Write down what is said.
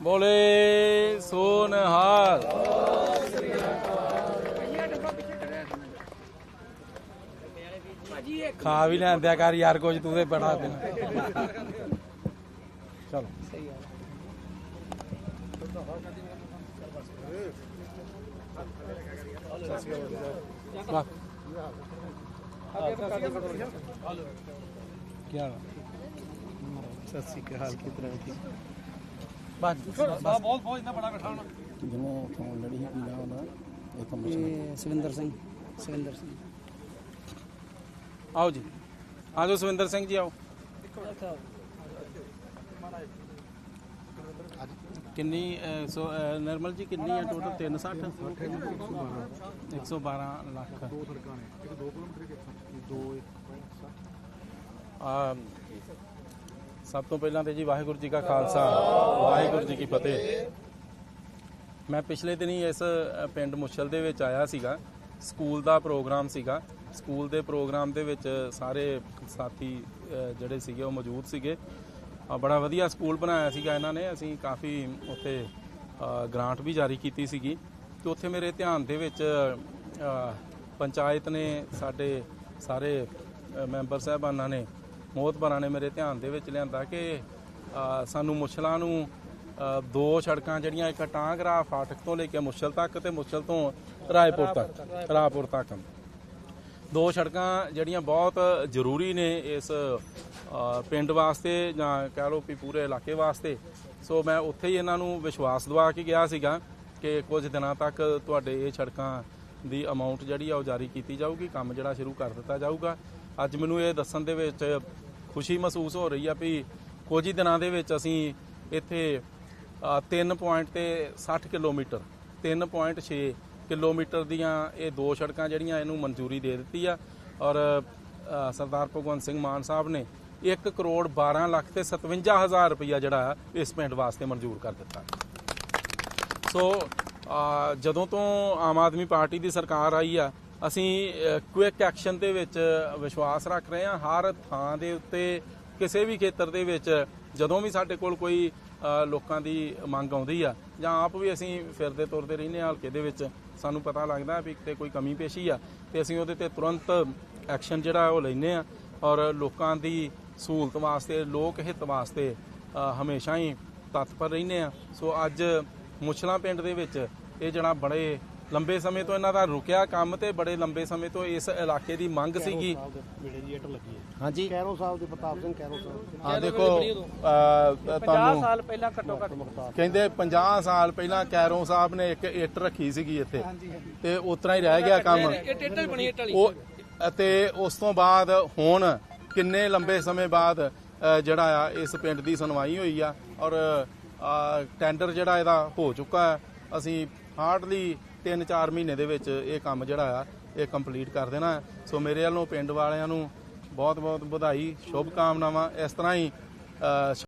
ਬੋਲੇ ਸੋਨਹਾਲ ਖਾ ਵੀ ਲੈਂਦਿਆ ਕਰ ਯਾਰ ਕੁਝ, ਤੂੰ ਤੇ ਬੜਾ ਦਿਨ। ਚਲੋ। ਕੀ ਹਾਲ ਸਤਿ ਸ੍ਰੀ ਅਕਾਲ ਕੀ ਤਰ੍ਹਾਂ ਠੀਕ ਬਸ ਬਹੁਤ ਬਹੁਤ ਇੰਨਾ ਬੜਾ ਇਕੱਠਾ ਹੋਣਾ। ਜਿਹਨੇ ਫੋਨ ਲੜੀ ਸੀ ਪੀਣਾ ਉਹਦਾ ਇਹ ਇਹ ਸਵਿੰਦਰ ਸਿੰਘ ਸਵਿੰਦਰ ਸਿੰਘ। ਆਓ ਜੀ। ਆਜੋ ਸੁਵਿੰਦਰ ਸਿੰਘ ਜੀ ਆਓ। ਕਿੰਨੀ ਸੋ ਨਿਰਮਲ ਜੀ ਕਿੰਨੀ ਹੈ ਟੋਟਲ 360 112 ਲੱਖ। ਦੋ ਸੜਕਾਂ ਨੇ ਇੱਕ 2 ਕਿਲੋਮੀਟਰ ਇੱਕ ਦੋ ਆ ਸਭ ਤੋਂ ਪਹਿਲਾਂ ਤੇ ਜੀ ਵਾਹਿਗੁਰੂ ਜੀ ਕਾ ਖਾਲਸਾ ਵਾਹਿਗੁਰੂ ਜੀ ਕੀ ਫਤਿਹ। ਮੈਂ ਪਿਛਲੇ ਦਿਨੀ ਇਸ ਪਿੰਡ ਮੁਸ਼ਲ ਦੇ ਵਿੱਚ ਆਇਆ ਸੀਗਾ। ਸਕੂਲ ਦਾ ਪ੍ਰੋਗਰਾਮ ਸੀਗਾ। ਸਕੂਲ ਦੇ ਪ੍ਰੋਗਰਾਮ ਦੇ ਵਿੱਚ ਸਾਰੇ ਸਾਥੀ ਜਿਹੜੇ ਸੀਗੇ ਉਹ ਮੌਜੂਦ ਸੀਗੇ। ਬੜਾ ਵਧੀਆ ਸਕੂਲ ਬਣਾਇਆ ਸੀਗਾ ਇਹਨਾਂ ਨੇ। ਅਸੀਂ ਕਾਫੀ ਉੱਥੇ ਅ, ਗ੍ਰਾਂਟ ਵੀ ਜਾਰੀ ਕੀਤੀ ਸੀਗੀ। ਤੇ ਉੱਥੇ ਮੇਰੇ ਧਿਆਨ ਦੇ ਵਿੱਚ ਪੰਚਾਇਤ ਨੇ ਸਾਡੇ ਸਾਰੇ ਮੈਂਬਰ ਸਾਹਿਬਾਨਾਂ ਨੇ ਮੋਹਤਬਰਾਂ ਨੇ ਮੇਰੇ ਧਿਆਨ ਦੇ ਵਿੱਚ ਲਿਆਂਦਾ ਕਿ ਸਾਨੂੰ ਮੁਸ਼ਲਾਂ ਨੂੰ ਦੋ ਸੜਕਾਂ ਜਿਹੜੀਆਂ ਇੱਕ ਟਾਂਗਰਾ ਫਾਟਕ ਤੋਂ ਲੈ ਕੇ ਮੁਸ਼ਲ ਤੱਕ ਤੇ ਮੁਸ਼ਲ ਤੋਂ ਰਾਏਪੁਰ ਤੱਕ ਰਾਪੁਰ ਤੱਕ। ਦੋ ਸੜਕਾਂ ਜਿਹੜੀਆਂ ਬਹੁਤ ਜ਼ਰੂਰੀ ਨੇ ਇਸ ਪਿੰਡ ਵਾਸਤੇ ਜਾਂ ਕਹਿ ਲਓ ਵੀ ਪੂਰੇ ਇਲਾਕੇ ਵਾਸਤੇ। ਸੋ ਮੈਂ ਉੱਥੇ ਹੀ ਇਹਨਾਂ ਨੂੰ ਵਿਸ਼ਵਾਸ ਦਿਵਾ ਕੇ ਗਿਆ ਸੀਗਾ ਕਿ ਕੁਝ ਦਿਨਾਂ ਤੱਕ ਤੁਹਾਡੇ ਇਹ ਸੜਕਾਂ ਦੀ ਅਮਾਉਂਟ ਜਿਹੜੀ ਆ ਉਹ ਜਾਰੀ ਕੀਤੀ ਜਾਊਗੀ, ਕੰਮ ਜਿਹੜਾ ਸ਼ੁਰੂ ਕਰ ਦਿੱਤਾ ਜਾਊਗਾ। ਅੱਜ ਮੈਨੂੰ ਇਹ ਦੱਸਣ ਦੇ ਵਿੱਚ ਖੁਸ਼ੀ ਮਹਿਸੂਸ ਹੋ ਰਹੀ ਆ ਵੀ ਕੁਝ ਹੀ ਦਿਨਾਂ ਦੇ ਵਿੱਚ ਅਸੀਂ ਇੱਥੇ ਅ, ਤਿੰਨ ਪੁਆਇੰਟ ਤੇ 60 ਕਿਲੋਮੀਟਰ 3.6 ਕਿਲੋਮੀਟਰ ਦੀਆਂ ਇਹ ਦੋ ਸੜਕਾਂ ਜਿਹੜੀਆਂ ਇਹਨੂੰ ਮਨਜ਼ੂਰੀ ਦੇ ਦਿੱਤੀ ਆ ਔਰ ਸਰਦਾਰ ਭਗਵੰਤ ਸਿੰਘ ਮਾਨ ਸਾਹਿਬ ਨੇ 1 ਕਰੋੜ 12 ਲੱਖ ਤੇ 57 ਹਜ਼ਾਰ ਰੁਪਈਆ ਜਿਹੜਾ ਇਸ ਪਿੰਡ ਵਾਸਤੇ ਮਨਜ਼ੂਰ ਕਰ ਦਿੱਤਾ। ਸੋ ਜਦੋਂ ਤੋਂ ਆਮ ਆਦਮੀ ਪਾਰਟੀ ਦੀ ਸਰਕਾਰ ਆਈ ਆ ਅਸੀਂ ਕੁਇਕ ਐਕਸ਼ਨ ਦੇ ਵਿੱਚ ਵਿਸ਼ਵਾਸ ਰੱਖ ਰਹੇ ਹਾਂ। ਹਰ ਥਾਂ ਦੇ ਉੱਤੇ, ਕਿਸੇ ਵੀ ਖੇਤਰ ਦੇ ਵਿੱਚ ਜਦੋਂ ਵੀ ਸਾਡੇ ਕੋਲ ਕੋਈ ਲੋਕਾਂ ਦੀ ਮੰਗ ਆਉਂਦੀ ਆ, ਜਾਂ ਆਪ ਵੀ ਅਸੀਂ ਫਿਰਦੇ ਤੁਰਦੇ ਰਹਿੰਦੇ ਹਾਂ ਹਲਕੇ ਦੇ ਵਿੱਚ, ਸਾਨੂੰ ਪਤਾ ਲੱਗਦਾ ਵੀ ਕਿਤੇ ਕੋਈ ਕਮੀ ਪੇਸ਼ੀ ਆ, ਤੇ ਅਸੀਂ ਉਹਦੇ ਤੇ ਤੁਰੰਤ ਐਕਸ਼ਨ ਜਿਹੜਾ ਉਹ ਲੈਨੇ ਆ ਔਰ ਲੋਕਾਂ ਦੀ ਸਹੂਲਤ ਵਾਸਤੇ, ਲੋਕ ਹਿੱਤ ਵਾਸਤੇ ਹਮੇਸ਼ਾ ਹੀ ਤਤਪਰ ਰਹਿੰਦੇ ਆ ਸੋ ਅੱਜ ਮੁਛਲਾ ਪਿੰਡ ਦੇ ਵਿੱਚ ਇਹ ਜਿਹੜਾ ਬੜੇ ਲੰਬੇ ਸਮੇਂ ਤੋਂ ਇਹਨਾਂ ਦਾ ਰੁਕਿਆ ਕੰਮ ਤੇ ਬੜੇ ਲੰਬੇ ਸਮੇਂ ਤੋਂ ਇਸ ਇਲਾਕੇ ਦੀ ਮੰਗ ਸੀਗੀ। ਹਾਂਜੀ। ਕੈਰੋ ਸਾਹਿਬ ਦੇ ਪ੍ਰਤਾਪ ਸਿੰਘ ਕੈਰੋ ਸਾਹਿਬ। ਆ ਦੇਖੋ ਅ, ਤੁਹਾਨੂੰ ਸਾਲ ਪਹਿਲਾਂ ਘੱਟੋ ਘੱਟ। ਕਹਿੰਦੇ 50 ਸਾਲ ਪਹਿਲਾਂ ਕੈਰੋਂ ਸਾਹਿਬ ਨੇ ਇੱਕ ਇੱਟ ਰੱਖੀ ਸੀਗੀ ਇੱਥੇ। ਤੇ ਉਤਰਾ ਹੀ ਰਹਿ ਗਿਆ ਕੰਮ। ਟੇਟਲ ਬਣੀ ਇੱਟ ਵਾਲੀ। ਉਹ ਅਤੇ ਉਸ ਤੋਂ ਬਾਅਦ ਹੁਣ ਕਿੰਨੇ ਲੰਬੇ ਸਮੇਂ ਬਾਅਦ ਅ, ਜਿਹੜਾ ਆ ਇਸ ਪਿੰਡ ਦੀ ਸੁਣਵਾਈ ਹੋਈ ਆ। ਔਰ ਅ, ਟੈਂਡਰ ਜਿਹੜਾ ਇਹਦਾ ਹੋ ਚੁੱਕਾ ਹੈ। ਅਸੀਂ ਹਾਰਡਲੀ 3-4 ਮਹੀਨੇ ਦੇ ਵਿੱਚ ਇਹ ਕੰਮ ਜਿਹੜਾ ਆ, ਇਹ ਕੰਪਲੀਟ ਕਰ ਦੇਣਾ। ਸੋ ਮੇਰੇ ਵੱਲੋਂ ਪਿੰਡ ਵਾਲਿਆਂ ਨੂੰ ਬਹੁਤ ਬਹੁਤ ਵਧਾਈ ਸ਼ੁਭ ਕਾਮਨਾਵਾਂ ਇਸ ਤਰ੍ਹਾਂ ਹੀ